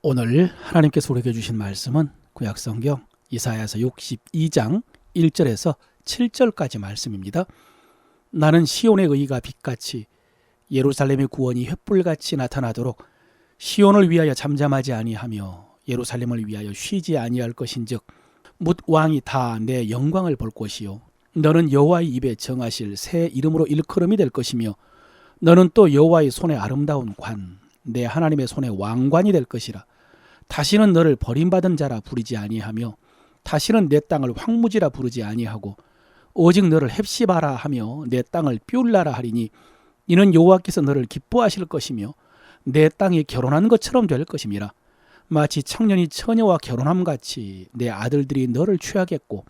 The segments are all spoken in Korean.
오늘 하나님께서 우리에게 주신 말씀은 구약성경 이사야서 62장 1절에서 7절까지 말씀입니다. 나는 시온의 의가 빛같이 예루살렘의 구원이 횃불같이 나타나도록 시온을 위하여 잠잠하지 아니하며 예루살렘을 위하여 쉬지 아니할 것인즉 묻 왕이 다 내 영광을 볼 것이요 너는 여호와의 입에 정하실 새 이름으로 일컬음이 될 것이며 너는 또 여호와의 손에 아름다운 관 내 하나님의 손에 왕관이 될 것이라 다시는 너를 버림받은 자라 부르지 아니하며 다시는 내 땅을 황무지라 부르지 아니하고 오직 너를 헵시바라 하며 내 땅을 삐울라라 하리니 이는 여호와께서 너를 기뻐하실 것이며 내 땅이 결혼한 것처럼 될 것임이라. 마치 청년이 처녀와 결혼함 같이 내 아들들이 너를 취하겠고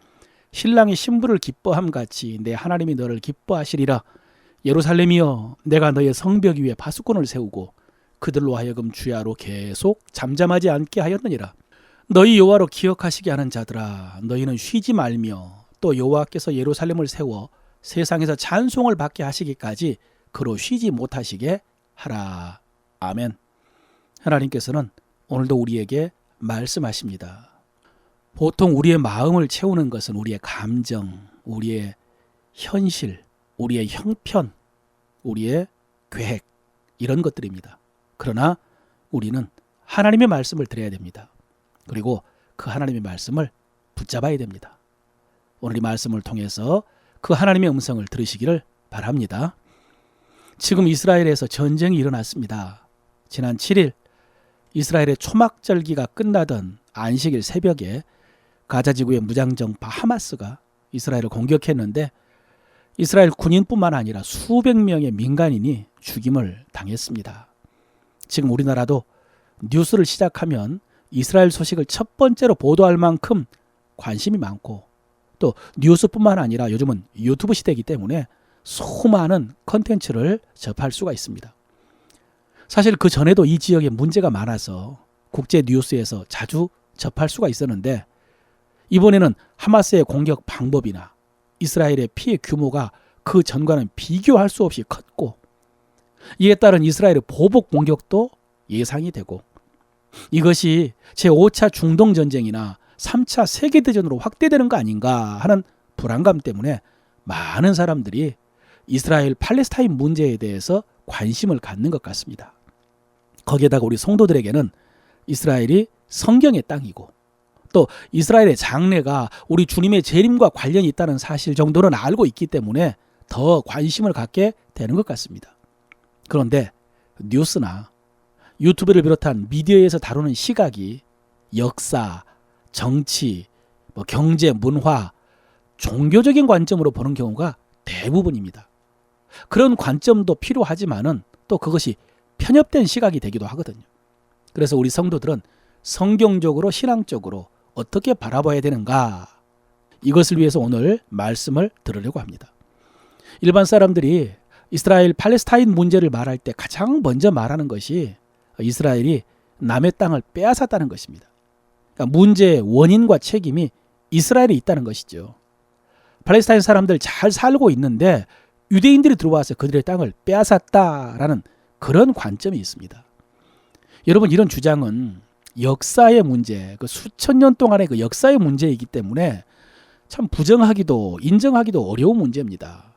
신랑이 신부를 기뻐함 같이 내 하나님이 너를 기뻐하시리라. 예루살렘이여 내가 너의 성벽 위에 파수꾼을 세우고 그들로 하여금 주야로 계속 잠잠하지 않게 하였느니라 너희 여호와로 기억하시게 하는 자들아 너희는 쉬지 말며 또 여호와께서 예루살렘을 세워 세상에서 찬송을 받게 하시기까지 그로 쉬지 못하시게 하라 아멘 하나님께서는 오늘도 우리에게 말씀하십니다. 보통 우리의 마음을 채우는 것은 우리의 감정, 우리의 현실, 우리의 형편, 우리의 계획, 이런 것들입니다. 그러나 우리는 하나님의 말씀을 들어야 됩니다. 그리고 그 하나님의 말씀을 붙잡아야 됩니다. 오늘 이 말씀을 통해서 그 하나님의 음성을 들으시기를 바랍니다. 지금 이스라엘에서 전쟁이 일어났습니다. 지난 7일 이스라엘의 초막절기가 끝나던 안식일 새벽에 가자 지구의 무장정파 하마스가 이스라엘을 공격했는데 이스라엘 군인뿐만 아니라 수백 명의 민간인이 죽임을 당했습니다. 지금 우리나라도 뉴스를 시작하면 이스라엘 소식을 첫 번째로 보도할 만큼 관심이 많고 또 뉴스뿐만 아니라 요즘은 유튜브 시대이기 때문에 수많은 컨텐츠를 접할 수가 있습니다. 사실 그 전에도 이 지역에 문제가 많아서 국제 뉴스에서 자주 접할 수가 있었는데 이번에는 하마스의 공격 방법이나 이스라엘의 피해 규모가 그 전과는 비교할 수 없이 컸고 이에 따른 이스라엘의 보복 공격도 예상이 되고 이것이 제5차 중동 전쟁이나 3차 세계 대전으로 확대되는 거 아닌가 하는 불안감 때문에 많은 사람들이 이스라엘 팔레스타인 문제에 대해서 관심을 갖는 것 같습니다. 거기에다가 우리 성도들에게는 이스라엘이 성경의 땅이고 또 이스라엘의 장래가 우리 주님의 재림과 관련이 있다는 사실 정도는 알고 있기 때문에 더 관심을 갖게 되는 것 같습니다. 그런데 뉴스나 유튜브를 비롯한 미디어에서 다루는 시각이 역사, 정치, 뭐 경제, 문화, 종교적인 관점으로 보는 경우가 대부분입니다. 그런 관점도 필요하지만은 또 그것이 편협된 시각이 되기도 하거든요. 그래서 우리 성도들은 성경적으로 신앙적으로 어떻게 바라봐야 되는가 이것을 위해서 오늘 말씀을 들으려고 합니다. 일반 사람들이 이스라엘 팔레스타인 문제를 말할 때 가장 먼저 말하는 것이 이스라엘이 남의 땅을 빼앗았다는 것입니다. 그러니까 문제의 원인과 책임이 이스라엘에 있다는 것이죠. 팔레스타인 사람들 잘 살고 있는데 유대인들이 들어와서 그들의 땅을 빼앗았다라는 그런 관점이 있습니다. 여러분 이런 주장은 역사의 문제, 그 수천 년 동안의 그 역사의 문제이기 때문에 참 부정하기도 인정하기도 어려운 문제입니다.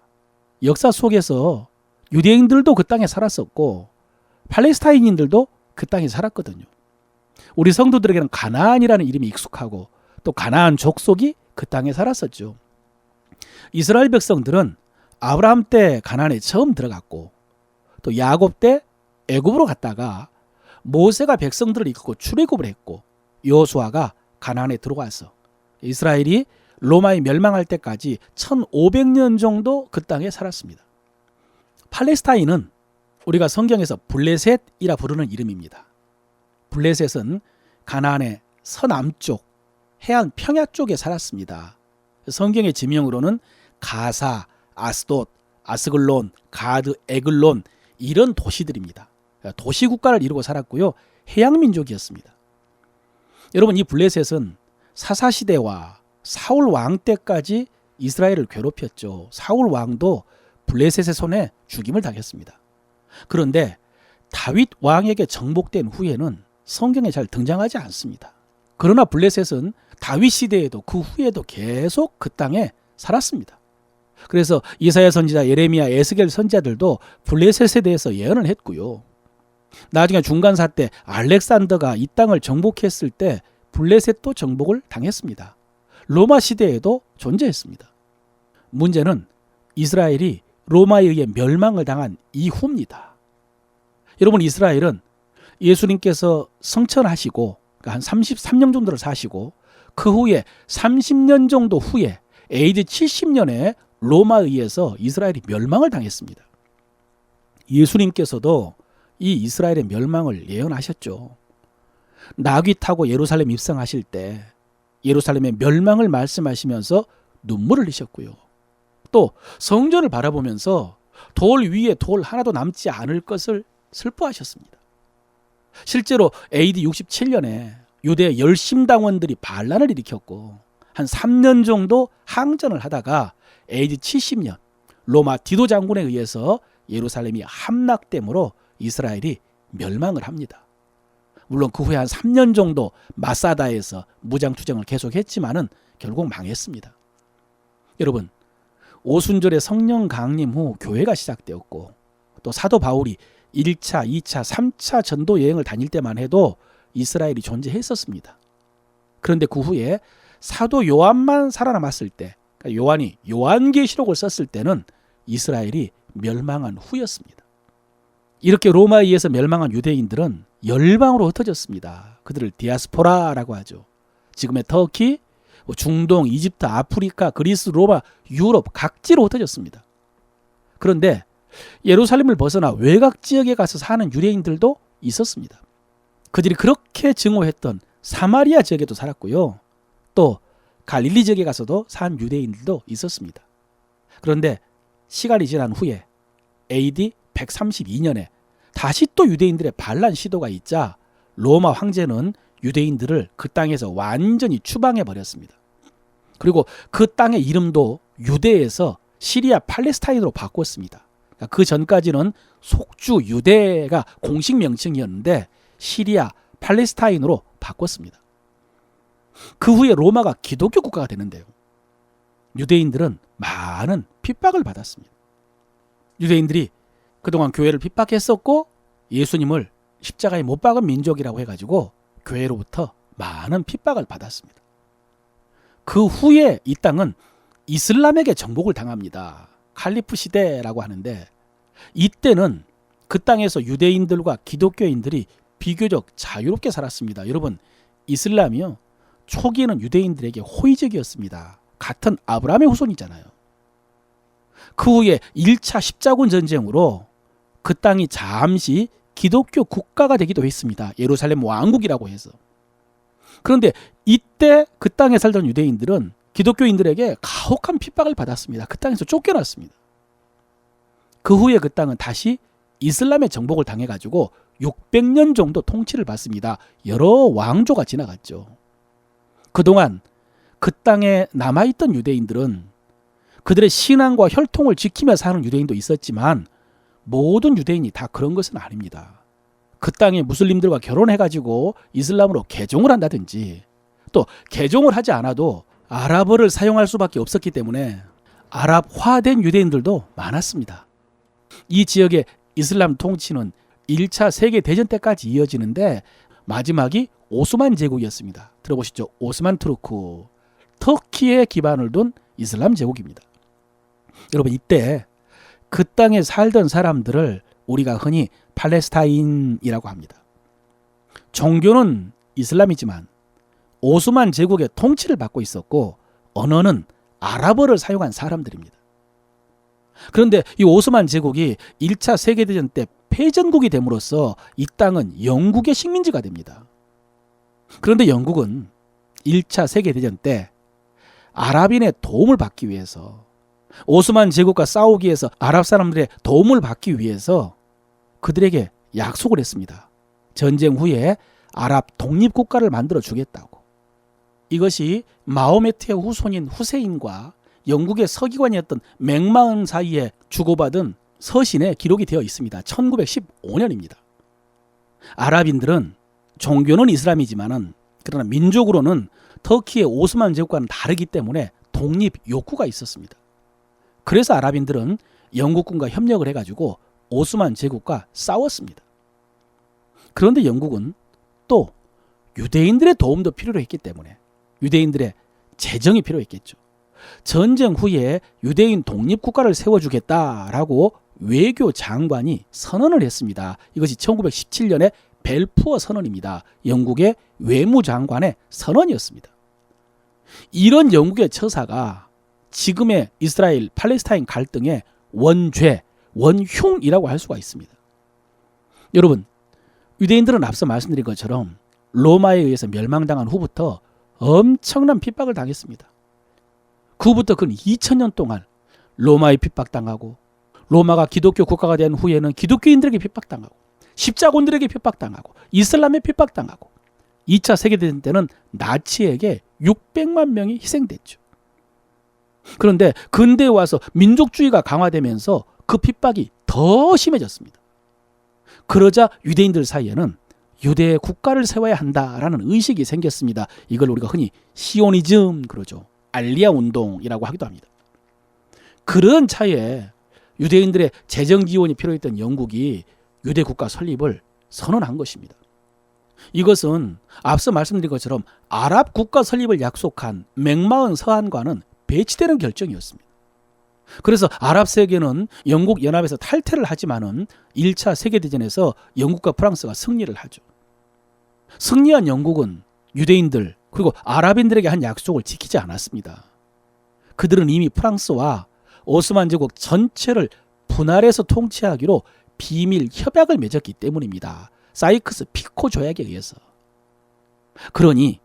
역사 속에서 유대인들도 그 땅에 살았었고 팔레스타인인들도 그 땅에 살았거든요. 우리 성도들에게는 가나안이라는 이름이 익숙하고 또 가나안 족속이 그 땅에 살았었죠. 이스라엘 백성들은 아브라함 때 가나안에 처음 들어갔고 또 야곱 때 애굽으로 갔다가 모세가 백성들을 이끌고 출애굽을 했고 여호수아가 가나안에 들어와서 이스라엘이 로마에 멸망할 때까지 1500년 정도 그 땅에 살았습니다. 팔레스타인은 우리가 성경에서 블레셋이라 부르는 이름입니다. 블레셋은 가나안의 서남쪽 해안 평야 쪽에 살았습니다. 성경의 지명으로는 가사, 아스돗, 아스글론, 가드, 에글론 이런 도시들입니다. 도시 국가를 이루고 살았고요. 해양 민족이었습니다. 여러분 이 블레셋은 사사 시대와 사울 왕 때까지 이스라엘을 괴롭혔죠. 사울 왕도 블레셋의 손에 죽임을 당했습니다. 그런데 다윗 왕에게 정복된 후에는 성경에 잘 등장하지 않습니다. 그러나 블레셋은 다윗 시대에도 그 후에도 계속 그 땅에 살았습니다. 그래서 이사야 선지자, 예레미야, 에스겔 선지자들도 블레셋에 대해서 예언을 했고요. 나중에 중간사 때 알렉산더가 이 땅을 정복했을 때 블레셋도 정복을 당했습니다. 로마 시대에도 존재했습니다. 문제는 이스라엘이 로마에 의해 멸망을 당한 이후입니다. 여러분 이스라엘은 예수님께서 성천하시고 그러니까 한 33년 정도를 사시고 그 후에 30년 정도 후에 AD 70년에 로마에 의해서 이스라엘이 멸망을 당했습니다. 예수님께서도 이 이스라엘의 멸망을 예언하셨죠. 나귀 타고 예루살렘 입성하실 때 예루살렘의 멸망을 말씀하시면서 눈물을 흘리셨고요. 또 성전을 바라보면서 돌 위에 돌 하나도 남지 않을 것을 슬퍼하셨습니다. 실제로 AD 67년에 유대 열심당원들이 반란을 일으켰고 한 3년 정도 항전을 하다가 AD 70년 로마 디도 장군에 의해서 예루살렘이 함락됨으로 이스라엘이 멸망을 합니다. 물론 그 후에 한 3년 정도 마사다에서 무장 투쟁을 계속했지만은 결국 망했습니다. 여러분 오순절의 성령 강림 후 교회가 시작되었고 또 사도 바울이 1차, 2차, 3차 전도 여행을 다닐 때만 해도 이스라엘이 존재했었습니다. 그런데 그 후에 사도 요한만 살아남았을 때 그러니까 요한이 요한계시록을 썼을 때는 이스라엘이 멸망한 후였습니다. 이렇게 로마에 의해서 멸망한 유대인들은 열방으로 흩어졌습니다. 그들을 디아스포라라고 하죠. 지금의 터키, 뭐 중동, 이집트, 아프리카, 그리스, 로마, 유럽 각지로 흩어졌습니다. 그런데 예루살렘을 벗어나 외곽 지역에 가서 사는 유대인들도 있었습니다. 그들이 그렇게 증오했던 사마리아 지역에도 살았고요. 또 갈릴리 지역에 가서도 산 유대인들도 있었습니다. 그런데 시간이 지난 후에 AD 132년에 다시 또 유대인들의 반란 시도가 있자 로마 황제는 유대인들을 그 땅에서 완전히 추방해 버렸습니다. 그리고 그 땅의 이름도 유대에서 시리아 팔레스타인으로 바꿨습니다. 그러니까 그 전까지는 속주 유대가 공식 명칭이었는데 시리아 팔레스타인으로 바꿨습니다. 그 후에 로마가 기독교 국가가 되는데요. 유대인들은 많은 핍박을 받았습니다. 유대인들이 그동안 교회를 핍박했었고 예수님을 십자가에 못 박은 민족이라고 해가지고 교회로부터 많은 핍박을 받았습니다. 그 후에 이 땅은 이슬람에게 정복을 당합니다. 칼리프 시대라고 하는데 이때는 그 땅에서 유대인들과 기독교인들이 비교적 자유롭게 살았습니다. 여러분, 이슬람이요. 초기에는 유대인들에게 호의적이었습니다. 같은 아브라함의 후손이잖아요. 그 후에 1차 십자군 전쟁으로 그 땅이 잠시 기독교 국가가 되기도 했습니다. 예루살렘 왕국이라고 해서. 그런데 이때 그 땅에 살던 유대인들은 기독교인들에게 가혹한 핍박을 받았습니다. 그 땅에서 쫓겨났습니다. 그 후에 그 땅은 다시 이슬람의 정복을 당해가지고 600년 정도 통치를 받습니다. 여러 왕조가 지나갔죠. 그동안 그 땅에 남아있던 유대인들은 그들의 신앙과 혈통을 지키며 사는 유대인도 있었지만 모든 유대인이 다 그런 것은 아닙니다. 그 땅에 무슬림들과 결혼해가지고 이슬람으로 개종을 한다든지 또 개종을 하지 않아도 아랍어를 사용할 수밖에 없었기 때문에 아랍화된 유대인들도 많았습니다. 이 지역의 이슬람 통치는 1차 세계 대전 때까지 이어지는데 마지막이 오스만 제국이었습니다. 들어보시죠. 오스만 투르크. 터키에 기반을 둔 이슬람 제국입니다. 여러분 이때 그 땅에 살던 사람들을 우리가 흔히 팔레스타인이라고 합니다. 종교는 이슬람이지만 오스만 제국의 통치를 받고 있었고 언어는 아랍어를 사용한 사람들입니다. 그런데 이 오스만 제국이 1차 세계대전 때 패전국이 됨으로써 이 땅은 영국의 식민지가 됩니다. 그런데 영국은 1차 세계대전 때 아랍인의 도움을 받기 위해서 오스만 제국과 싸우기 위해서 아랍 사람들의 도움을 받기 위해서 그들에게 약속을 했습니다. 전쟁 후에 아랍 독립 국가를 만들어 주겠다고. 이것이 마호메트의 후손인 후세인과 영국의 서기관이었던 맥마은 사이에 주고받은 서신에 기록이 되어 있습니다. 1915년입니다. 아랍인들은 종교는 이슬람이지만은 그러나 민족으로는 터키의 오스만 제국과는 다르기 때문에 독립 욕구가 있었습니다. 그래서 아랍인들은 영국군과 협력을 해가지고 오스만 제국과 싸웠습니다. 그런데 영국은 또 유대인들의 도움도 필요로 했기 때문에 유대인들의 재정이 필요했겠죠. 전쟁 후에 유대인 독립국가를 세워주겠다라고 외교 장관이 선언을 했습니다. 이것이 1917년에 벨푸어 선언입니다. 영국의 외무장관의 선언이었습니다. 이런 영국의 처사가 지금의 이스라엘 팔레스타인 갈등의 원죄, 원흉이라고 할 수가 있습니다. 여러분, 유대인들은 앞서 말씀드린 것처럼 로마에 의해서 멸망당한 후부터 엄청난 핍박을 당했습니다. 그 후부터 근 2000년 동안 로마에 핍박당하고 로마가 기독교 국가가 된 후에는 기독교인들에게 핍박당하고 십자군들에게 핍박당하고 이슬람에 핍박당하고 2차 세계대전 때는 나치에게 600만 명이 희생됐죠. 그런데 근대에 와서 민족주의가 강화되면서 그 핍박이 더 심해졌습니다. 그러자 유대인들 사이에는 유대 국가를 세워야 한다라는 의식이 생겼습니다. 이걸 우리가 흔히 시오니즘 그러죠. 알리아 운동이라고 하기도 합니다. 그런 차에 유대인들의 재정 지원이 필요했던 영국이 유대 국가 설립을 선언한 것입니다. 이것은 앞서 말씀드린 것처럼 아랍 국가 설립을 약속한 맥마은 서한과는 배치되는 결정이었습니다. 그래서 아랍 세계는 영국 연합에서 탈퇴를 하지만은 1차 세계 대전에서 영국과 프랑스가 승리를 하죠. 승리한 영국은 유대인들 그리고 아랍인들에게 한 약속을 지키지 않았습니다. 그들은 이미 프랑스와 오스만 제국 전체를 분할해서 통치하기로 비밀 협약을 맺었기 때문입니다. 사이크스 피코 조약에 의해서. 그러니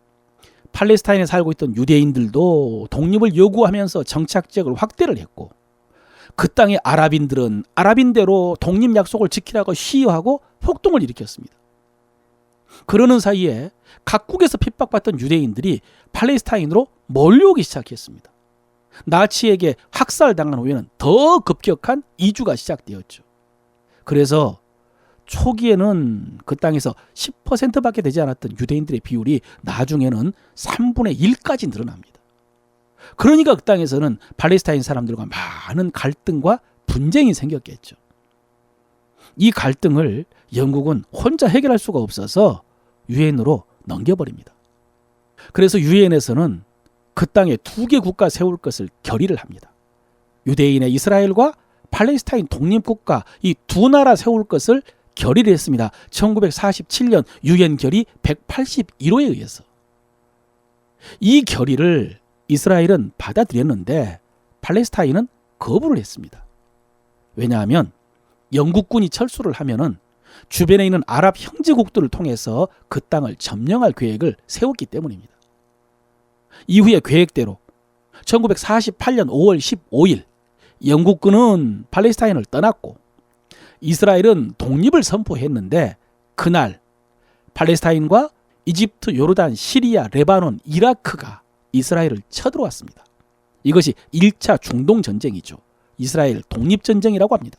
팔레스타인에 살고 있던 유대인들도 독립을 요구하면서 정착 지역을 확대를 했고 그 땅의 아랍인들은 아랍인대로 독립 약속을 지키라고 시위하고 폭동을 일으켰습니다. 그러는 사이에 각국에서 핍박받던 유대인들이 팔레스타인으로 몰려오기 시작했습니다. 나치에게 학살당한 후에는 더 급격한 이주가 시작되었죠. 그래서 초기에는 그 땅에서 10%밖에 되지 않았던 유대인들의 비율이 나중에는 3분의 1까지 늘어납니다. 그러니까 그 땅에서는 팔레스타인 사람들과 많은 갈등과 분쟁이 생겼겠죠. 이 갈등을 영국은 혼자 해결할 수가 없어서 유엔으로 넘겨버립니다. 그래서 유엔에서는 그 땅에 두 개 국가 세울 것을 결의를 합니다. 유대인의 이스라엘과 팔레스타인 독립국가 이 두 나라 세울 것을 결의를 했습니다. 1947년 유엔 결의 181호에 의해서. 이 결의를 이스라엘은 받아들였는데 팔레스타인은 거부를 했습니다. 왜냐하면 영국군이 철수를 하면은 주변에 있는 아랍 형제국들을 통해서 그 땅을 점령할 계획을 세웠기 때문입니다. 이후의 계획대로 1948년 5월 15일 영국군은 팔레스타인을 떠났고 이스라엘은 독립을 선포했는데 그날 팔레스타인과 이집트, 요르단, 시리아, 레바논, 이라크가 이스라엘을 쳐들어왔습니다. 이것이 1차 중동 전쟁이죠. 이스라엘 독립 전쟁이라고 합니다.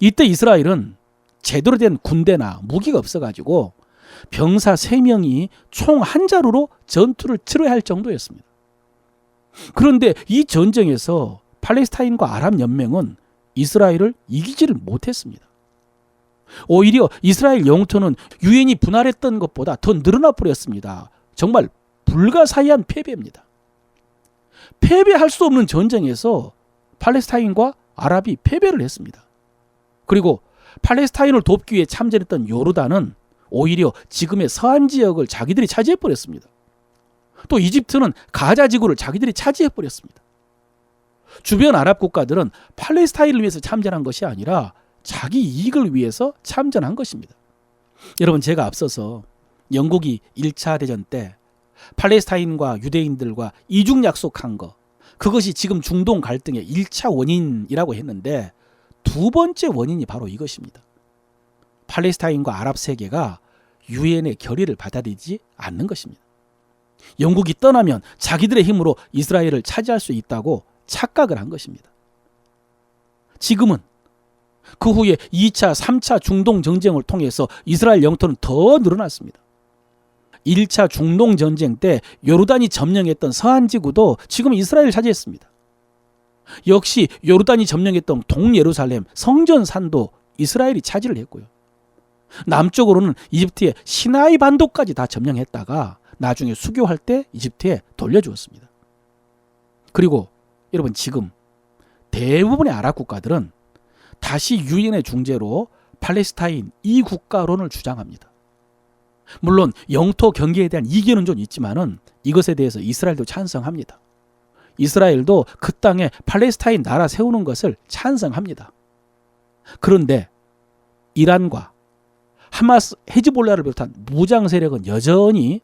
이때 이스라엘은 제대로 된 군대나 무기가 없어 가지고 병사 3명이 총 한 자루로 전투를 치러야 할 정도였습니다. 그런데 이 전쟁에서 팔레스타인과 아랍 연맹은 이스라엘을 이기지를 못했습니다. 오히려 이스라엘 영토는 유엔이 분할했던 것보다 더 늘어나 버렸습니다. 정말 불가사의한 패배입니다. 패배할 수 없는 전쟁에서 팔레스타인과 아랍이 패배를 했습니다. 그리고 팔레스타인을 돕기 위해 참전했던 요르단은 오히려 지금의 서한 지역을 자기들이 차지해 버렸습니다. 또 이집트는 가자 지구를 자기들이 차지해 버렸습니다. 주변 아랍 국가들은 팔레스타인을 위해서 참전한 것이 아니라 자기 이익을 위해서 참전한 것입니다. 여러분 제가 앞서서 영국이 1차 대전 때 팔레스타인과 유대인들과 이중 약속한 거 그것이 지금 중동 갈등의 1차 원인이라고 했는데 두 번째 원인이 바로 이것입니다. 팔레스타인과 아랍 세계가 유엔의 결의를 받아들이지 않는 것입니다. 영국이 떠나면 자기들의 힘으로 이스라엘을 차지할 수 있다고 착각을 한 것입니다. 지금은 그 후에 2차, 3차 중동 전쟁을 통해서 이스라엘 영토는 더 늘어났습니다. 1차 중동 전쟁 때 요르단이 점령했던 서한 지구도 지금 이스라엘 차지했습니다. 역시 요르단이 점령했던 동예루살렘 성전 산도 이스라엘이 차지를 했고요. 남쪽으로는 이집트의 시나이 반도까지 다 점령했다가 나중에 수교할 때 이집트에 돌려주었습니다. 그리고 여러분 지금 대부분의 아랍 국가들은 다시 유엔의 중재로 팔레스타인 이 국가론을 주장합니다. 물론 영토 경계에 대한 이견은 좀 있지만은 이것에 대해서 이스라엘도 찬성합니다. 이스라엘도 그 땅에 팔레스타인 나라 세우는 것을 찬성합니다. 그런데 이란과 하마스, 헤즈볼라를 비롯한 무장 세력은 여전히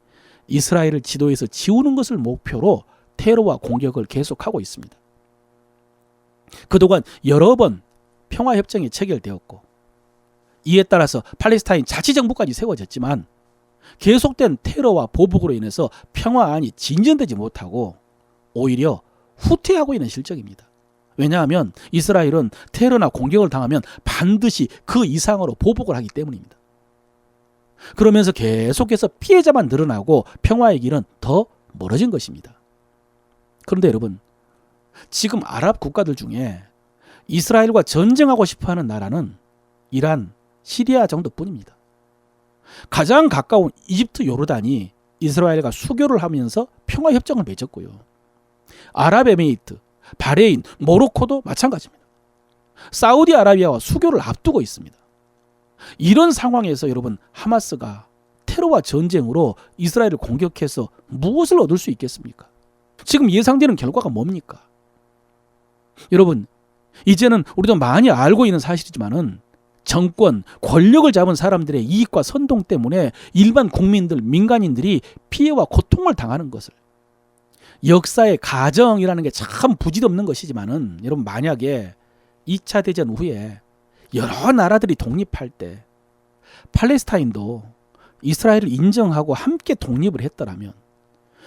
이스라엘을 지도에서 지우는 것을 목표로 테러와 공격을 계속하고 있습니다. 그동안 여러 번 평화협정이 체결되었고 이에 따라서 팔레스타인 자치정부까지 세워졌지만 계속된 테러와 보복으로 인해서 평화안이 진전되지 못하고 오히려 후퇴하고 있는 실정입니다. 왜냐하면 이스라엘은 테러나 공격을 당하면 반드시 그 이상으로 보복을 하기 때문입니다. 그러면서 계속해서 피해자만 늘어나고 평화의 길은 더 멀어진 것입니다. 그런데 여러분, 지금 아랍 국가들 중에 이스라엘과 전쟁하고 싶어 하는 나라는 이란, 시리아 정도뿐입니다. 가장 가까운 이집트 요르단이 이스라엘과 수교를 하면서 평화 협정을 맺었고요. 아랍에미리트, 바레인, 모로코도 마찬가지입니다. 사우디아라비아와 수교를 앞두고 있습니다. 이런 상황에서 여러분 하마스가 테러와 전쟁으로 이스라엘을 공격해서 무엇을 얻을 수 있겠습니까? 지금 예상되는 결과가 뭡니까? 여러분, 이제는 우리도 많이 알고 있는 사실이지만은 정권, 권력을 잡은 사람들의 이익과 선동 때문에 일반 국민들, 민간인들이 피해와 고통을 당하는 것을 역사의 가정이라는 게 참 부질없는 것이지만은 여러분 만약에 2차 대전 후에 여러 나라들이 독립할 때 팔레스타인도 이스라엘을 인정하고 함께 독립을 했더라면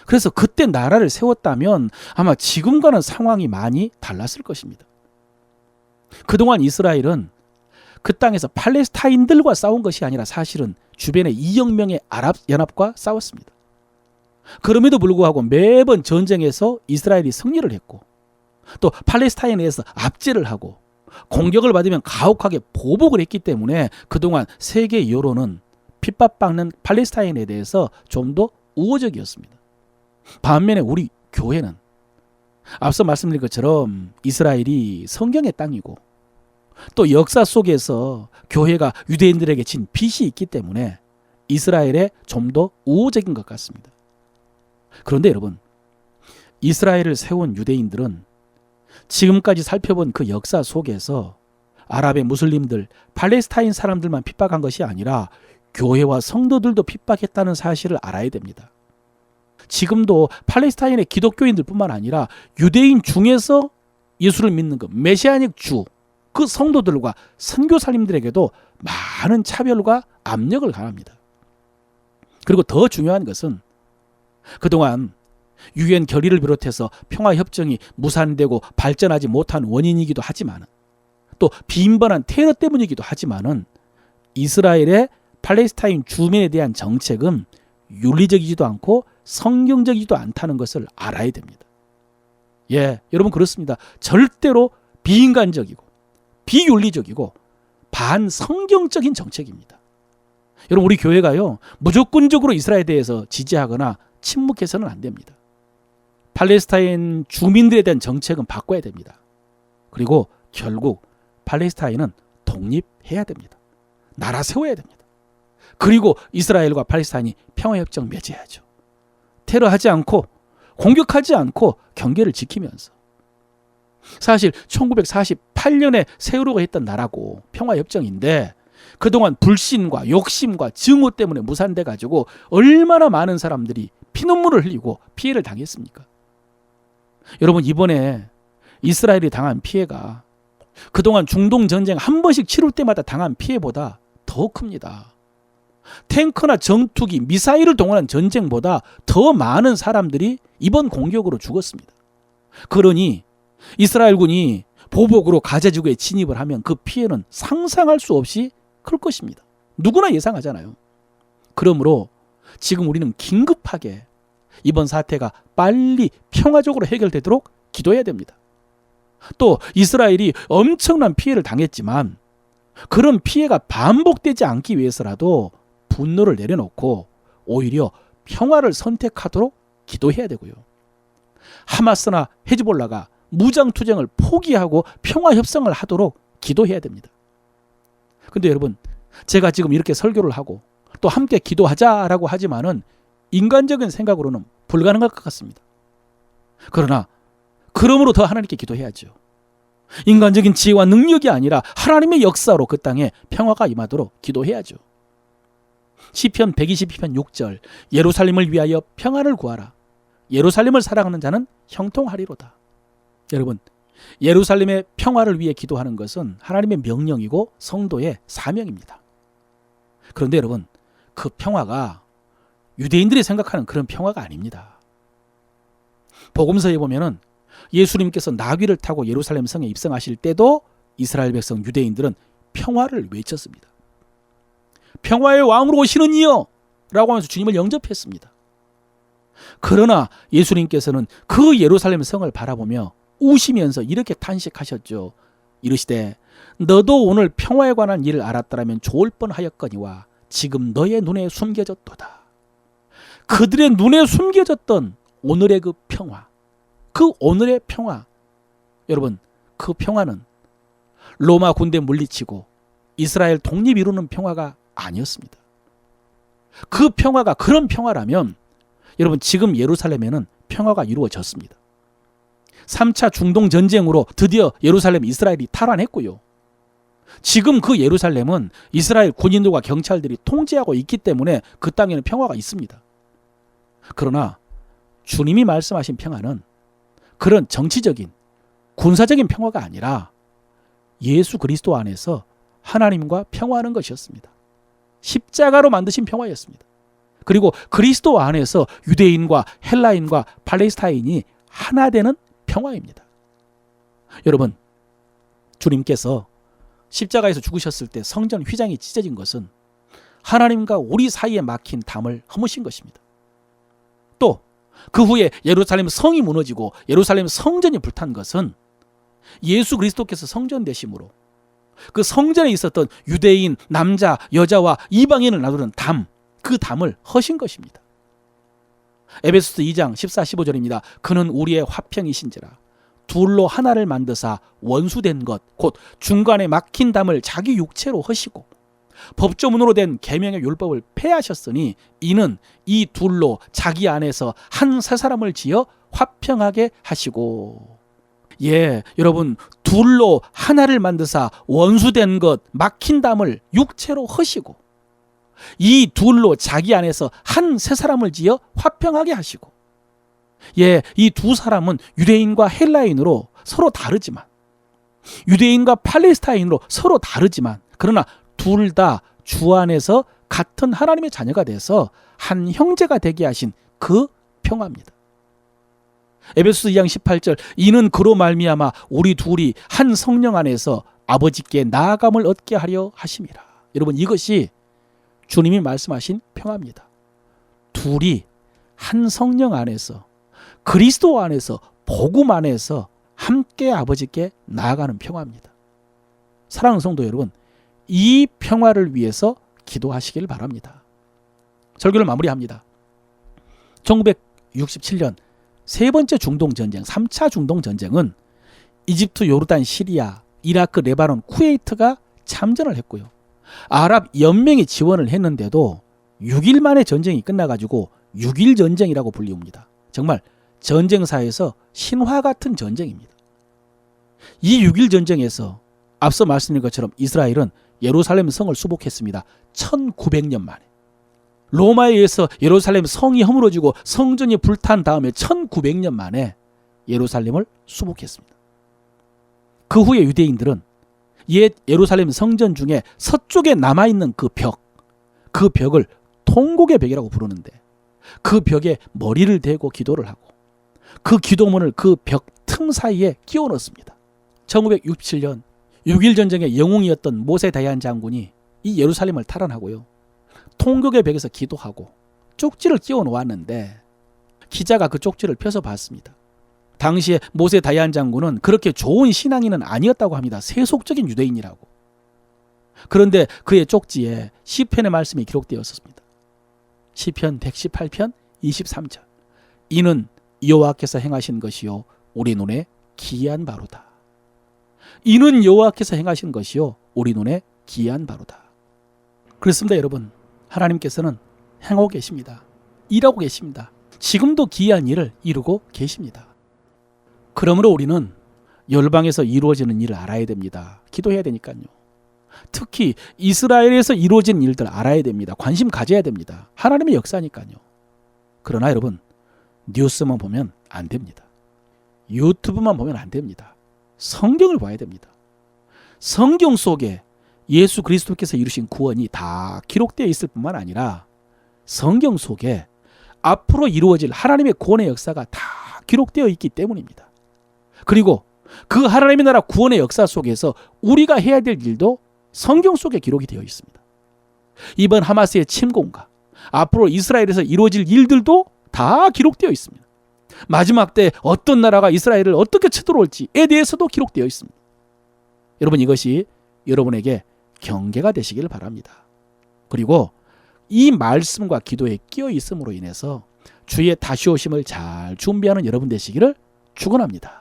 그래서 그때 나라를 세웠다면 아마 지금과는 상황이 많이 달랐을 것입니다. 그동안 이스라엘은 그 땅에서 팔레스타인들과 싸운 것이 아니라 사실은 주변의 2억 명의 아랍 연합과 싸웠습니다. 그럼에도 불구하고 매번 전쟁에서 이스라엘이 승리를 했고 또 팔레스타인에서 압제를 하고 공격을 받으면 가혹하게 보복을 했기 때문에 그동안 세계 여론은 핍박받는 팔레스타인에 대해서 좀 더 우호적이었습니다. 반면에 우리 교회는 앞서 말씀드린 것처럼 이스라엘이 성경의 땅이고 또 역사 속에서 교회가 유대인들에게 진 빚이 있기 때문에 이스라엘에 좀 더 우호적인 것 같습니다. 그런데 여러분, 이스라엘을 세운 유대인들은 지금까지 살펴본 그 역사 속에서 아랍의 무슬림들, 팔레스타인 사람들만 핍박한 것이 아니라 교회와 성도들도 핍박했다는 사실을 알아야 됩니다. 지금도 팔레스타인의 기독교인들뿐만 아니라 유대인 중에서 예수를 믿는 그 메시아닉 주, 그 성도들과 선교사님들에게도 많은 차별과 압력을 가합니다. 그리고 더 중요한 것은 그동안 유엔 결의를 비롯해서 평화 협정이 무산되고 발전하지 못한 원인이기도 하지만 또 빈번한 테러 때문이기도 하지만은 이스라엘의 팔레스타인 주민에 대한 정책은 윤리적이지도 않고 성경적이지도 않다는 것을 알아야 됩니다. 예, 여러분 그렇습니다. 절대로 비인간적이고 비윤리적이고 반성경적인 정책입니다. 여러분 우리 교회가요 무조건적으로 이스라엘에 대해서 지지하거나 침묵해서는 안 됩니다. 팔레스타인 주민들에 대한 정책은 바꿔야 됩니다. 그리고 결국 팔레스타인은 독립해야 됩니다. 나라 세워야 됩니다. 그리고 이스라엘과 팔레스타인이 평화협정 맺어야죠. 테러하지 않고 공격하지 않고 경계를 지키면서 사실 1948년에 세우려고 했던 나라고 평화협정인데 그동안 불신과 욕심과 증오 때문에 무산돼 가지고 얼마나 많은 사람들이 피눈물을 흘리고 피해를 당했습니까? 여러분 이번에 이스라엘이 당한 피해가 그동안 중동 전쟁 한 번씩 치룰 때마다 당한 피해보다 더 큽니다. 탱크나 전투기, 미사일을 동원한 전쟁보다 더 많은 사람들이 이번 공격으로 죽었습니다. 그러니 이스라엘군이 보복으로 가자지구에 진입을 하면 그 피해는 상상할 수 없이 클 것입니다. 누구나 예상하잖아요. 그러므로 지금 우리는 긴급하게 이번 사태가 빨리 평화적으로 해결되도록 기도해야 됩니다. 또 이스라엘이 엄청난 피해를 당했지만 그런 피해가 반복되지 않기 위해서라도 분노를 내려놓고 오히려 평화를 선택하도록 기도해야 되고요. 하마스나 헤즈볼라가 무장 투쟁을 포기하고 평화 협상을 하도록 기도해야 됩니다. 근데 여러분, 제가 지금 이렇게 설교를 하고 또 함께 기도하자라고 하지만은 인간적인 생각으로는 불가능할 것 같습니다. 그러나 그러므로 더 하나님께 기도해야죠. 인간적인 지혜와 능력이 아니라 하나님의 역사로 그 땅에 평화가 임하도록 기도해야죠. 시편 122편 6절 예루살렘을 위하여 평화를 구하라. 예루살렘을 사랑하는 자는 형통하리로다. 여러분, 예루살렘의 평화를 위해 기도하는 것은 하나님의 명령이고 성도의 사명입니다. 그런데 여러분, 그 평화가 유대인들이 생각하는 그런 평화가 아닙니다. 복음서에 보면은 예수님께서 나귀를 타고 예루살렘 성에 입성하실 때도 이스라엘 백성 유대인들은 평화를 외쳤습니다. 평화의 왕으로 오시는 이여! 라고 하면서 주님을 영접했습니다. 그러나 예수님께서는 그 예루살렘 성을 바라보며 우시면서 이렇게 탄식하셨죠. 이르시되 너도 오늘 평화에 관한 일을 알았더라면 좋을 뻔하였거니와 지금 너의 눈에 숨겨졌도다. 그들의 눈에 숨겨졌던 오늘의 그 평화, 그 오늘의 평화, 여러분 그 평화는 로마 군대 물리치고 이스라엘 독립 이루는 평화가 아니었습니다. 그 평화가 그런 평화라면 여러분 지금 예루살렘에는 평화가 이루어졌습니다. 3차 중동 전쟁으로 드디어 예루살렘 이스라엘이 탈환했고요. 지금 그 예루살렘은 이스라엘 군인들과 경찰들이 통제하고 있기 때문에 그 땅에는 평화가 있습니다. 그러나 주님이 말씀하신 평화는 그런 정치적인 군사적인 평화가 아니라 예수 그리스도 안에서 하나님과 평화하는 것이었습니다. 십자가로 만드신 평화였습니다. 그리고 그리스도 안에서 유대인과 헬라인과 팔레스타인이 하나 되는 평화입니다. 여러분, 주님께서 십자가에서 죽으셨을 때 성전 휘장이 찢어진 것은 하나님과 우리 사이에 막힌 담을 허무신 것입니다. 또 그 후에 예루살렘 성이 무너지고 예루살렘 성전이 불탄 것은 예수 그리스도께서 성전 되심으로 그 성전에 있었던 유대인, 남자, 여자와 이방인을 나누는 담, 그 담을 허신 것입니다. 에베소스 2장 14, 15절입니다. 그는 우리의 화평이신지라 둘로 하나를 만드사 원수된 것 곧 중간에 막힌 담을 자기 육체로 허시고 법조문으로 된 계명의 율법을 폐하셨으니 이는 이 둘로 자기 안에서 한 세 사람을 지어 화평하게 하시고 예, 여러분 둘로 하나를 만드사 원수된 것 막힌 담을 육체로 허시고 이 둘로 자기 안에서 한 세 사람을 지어 화평하게 하시고 예, 이 두 사람은 유대인과 헬라인으로 서로 다르지만 유대인과 팔레스타인으로 서로 다르지만 그러나 둘 다 주 안에서 같은 하나님의 자녀가 돼서 한 형제가 되게 하신 그 평화입니다. 에베소서 2장 18절 이는 그로 말미암아 우리 둘이 한 성령 안에서 아버지께 나아감을 얻게 하려 하심이라. 여러분 이것이 주님이 말씀하신 평화입니다. 둘이 한 성령 안에서 그리스도 안에서 복음 안에서 함께 아버지께 나아가는 평화입니다. 사랑하는 성도 여러분, 이 평화를 위해서 기도하시길 바랍니다. 설교를 마무리합니다. 1967년 세 번째 중동 전쟁, 3차 중동 전쟁은 이집트, 요르단, 시리아, 이라크, 레바논, 쿠웨이트가 참전을 했고요. 아랍 연맹이 지원을 했는데도 6일 만에 전쟁이 끝나가지고 6일 전쟁이라고 불리웁니다. 정말 전쟁사에서 신화 같은 전쟁입니다. 이 6일 전쟁에서 앞서 말씀드린 것처럼 이스라엘은 예루살렘 성을 수복했습니다. 1900년 만에. 로마에 의해서 예루살렘 성이 허물어지고 성전이 불탄 다음에 1900년 만에 예루살렘을 수복했습니다. 그 후에 유대인들은 옛 예루살렘 성전 중에 서쪽에 남아있는 그 벽, 그 벽을 통곡의 벽이라고 부르는데 그 벽에 머리를 대고 기도를 하고 그 기도문을 그 벽 틈 사이에 끼워 넣습니다. 1967년 6.1 전쟁의 영웅이었던 모세 다이안 장군이 이 예루살렘을 탈환하고요. 통곡의 벽에서 기도하고 쪽지를 끼워 놓았는데 기자가 그 쪽지를 펴서 봤습니다. 당시에 모세 다이안 장군은 그렇게 좋은 신앙인은 아니었다고 합니다. 세속적인 유대인이라고. 그런데 그의 쪽지에 시편의 말씀이 기록되었습니다. 시편 118편 23절. 이는 여호와께서 행하신 것이요 우리 눈에 기이한 바로다. 이는 여호와께서 행하신 것이요 우리 눈에 기이한 바로다. 그렇습니다, 여러분. 하나님께서는 행하고 계십니다. 일하고 계십니다. 지금도 기이한 일을 이루고 계십니다. 그러므로 우리는 열방에서 이루어지는 일을 알아야 됩니다. 기도해야 되니까요. 특히 이스라엘에서 이루어진 일들 알아야 됩니다. 관심 가져야 됩니다. 하나님의 역사니까요. 그러나 여러분, 뉴스만 보면 안 됩니다. 유튜브만 보면 안 됩니다. 성경을 봐야 됩니다. 성경 속에 예수 그리스도께서 이루신 구원이 다 기록되어 있을 뿐만 아니라 성경 속에 앞으로 이루어질 하나님의 구원의 역사가 다 기록되어 있기 때문입니다. 그리고 그 하나님의 나라 구원의 역사 속에서 우리가 해야 될 일도 성경 속에 기록이 되어 있습니다. 이번 하마스의 침공과 앞으로 이스라엘에서 이루어질 일들도 다 기록되어 있습니다. 마지막 때 어떤 나라가 이스라엘을 어떻게 쳐들어올지에 대해서도 기록되어 있습니다. 여러분 이것이 여러분에게 경계가 되시기를 바랍니다. 그리고 이 말씀과 기도에 끼어 있음으로 인해서 주의 다시 오심을 잘 준비하는 여러분 되시기를 축원합니다.